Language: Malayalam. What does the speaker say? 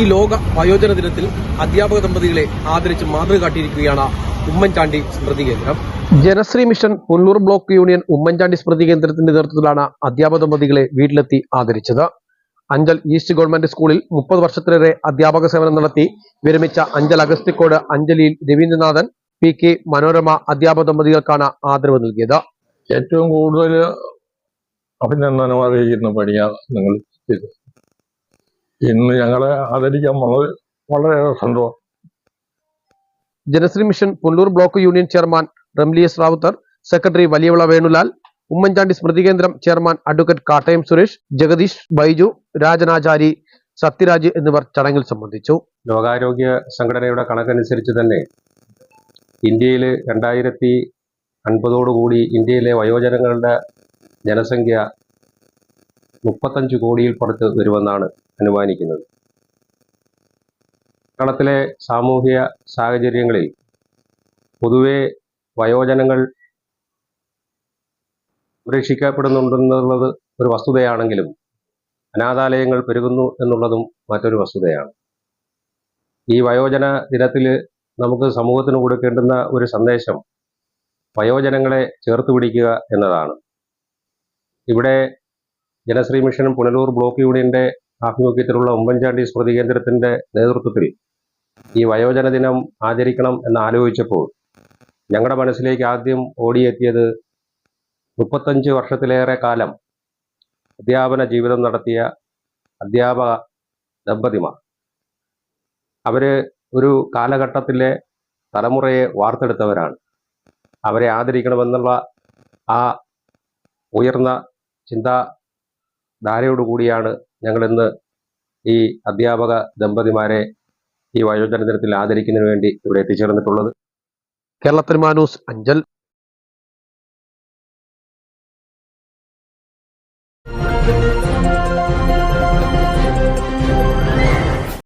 ഈ ലോക വയോജന ദിനത്തിൽ അധ്യാപക ദമ്പതികളെ ആദരിച്ച് മാതൃക കാട്ടിയിരിക്കുകയാണ് ഉമ്മൻചാണ്ടി സ്മൃതി കേന്ദ്രം. Janashree mission Pullur block union Oommen Chandy സ്മൃതി കേന്ദ്രത്തിന്റെ നേതൃത്വത്തിലാണ് അധ്യാപക ദമ്പതികളെ വീട്ടിലെത്തി ആദരിച്ചത്. അഞ്ചൽ ഈസ്റ്റ് ഗവൺമെന്റ് സ്കൂളിൽ മുപ്പത് വർഷത്തിലേറെ അധ്യാപക സേവനം നടത്തി. വിരമിച്ച അഞ്ചൽ അഗസ്തിക്കോട് അഞ്ജലിയിൽ രവീന്ദ്രനാഥൻ പി കെ മനോരമ അധ്യാപക ദമ്പതികൾക്കാണ് ആദരവ് നൽകിയത്. ഏറ്റവും കൂടുതൽ അഭിനന്ദനം അറിയിക്കുന്ന പണിയാണ് നിങ്ങൾ ചെയ്തത്. ഇന്ന് ഞങ്ങളെ ആദരിക്കാൻ വളരെ വളരെയേറെ സന്തോഷം. Janashree mission Pullur block union chairman Ramli S Rawther secretary Valiyavila Venulal Oommen Chandy സ്മൃതി കേന്ദ്രം ചെയർമാൻ അഡ്വക്കേറ്റ് കാട്ടയം സുരേഷ് ജഗദീഷ് ബൈജു രാജനാചാരി സത്യരാജ് എന്നിവർ ചടങ്ങിൽ സംബന്ധിച്ചു. ലോകാരോഗ്യ സംഘടനയുടെ കണക്കനുസരിച്ച് തന്നെ ഇന്ത്യയിൽ രണ്ടായിരത്തി അൻപതോടുകൂടി ഇന്ത്യയിലെ വയോജനങ്ങളുടെ ജനസംഖ്യ മുപ്പത്തഞ്ച് കോടിയിൽ പുറത്ത് വരുമെന്നാണ് അനുമാനിക്കുന്നത്. കേരളത്തിലെ സാമൂഹിക സാഹചര്യങ്ങളിൽ പൊതുവെ വയോജനങ്ങൾ സംരക്ഷിക്കപ്പെടുന്നുണ്ടെന്നുള്ളത് ഒരു വസ്തുതയാണെങ്കിലും അനാഥാലയങ്ങൾ പെരുകുന്നു എന്നുള്ളതും മറ്റൊരു വസ്തുതയാണ്. ഈ വയോജന ദിനത്തിൽ നമുക്ക് സമൂഹത്തിന് കൊടുക്കേണ്ടുന്ന ഒരു സന്ദേശം വയോജനങ്ങളെ ചേർത്ത് പിടിക്കുക എന്നതാണ്. ഇവിടെ ജനശ്രീ മിഷൻ പുനലൂർ ബ്ലോക്ക് യൂണിയന്റെ ആഭിമുഖ്യത്തിലുള്ള ഉമ്മൻചാണ്ടി സ്മൃതി കേന്ദ്രത്തിന്റെ നേതൃത്വത്തിൽ ഈ വയോജന ദിനം ആചരിക്കണം എന്ന് ആലോചിച്ചപ്പോൾ ഞങ്ങളുടെ മനസ്സിലേക്ക് ആദ്യം ഓടിയെത്തിയത് മുപ്പത്തഞ്ച് വർഷത്തിലേറെ കാലം അധ്യാപന ജീവിതം നടത്തിയ അധ്യാപക ദമ്പതിമാർ. അവർ ഒരു കാലഘട്ടത്തിലെ തലമുറയെ വാർത്തെടുത്തവരാണ്. അവരെ ആദരിക്കണമെന്നുള്ള ആ ഉയർന്ന ചിന്താധാരയോടുകൂടിയാണ് ഞങ്ങളിന്ന് ഈ അധ്യാപക ദമ്പതിമാരെ ഈ വയോജന ദിനത്തിൽ ആദരിക്കുന്നതിന് വേണ്ടി ഇവിടെ എത്തിച്ചേർന്നിട്ടുള്ളത്. കേരളത്തിൽ മാനൂസ് അഞ്ചൽ. Thank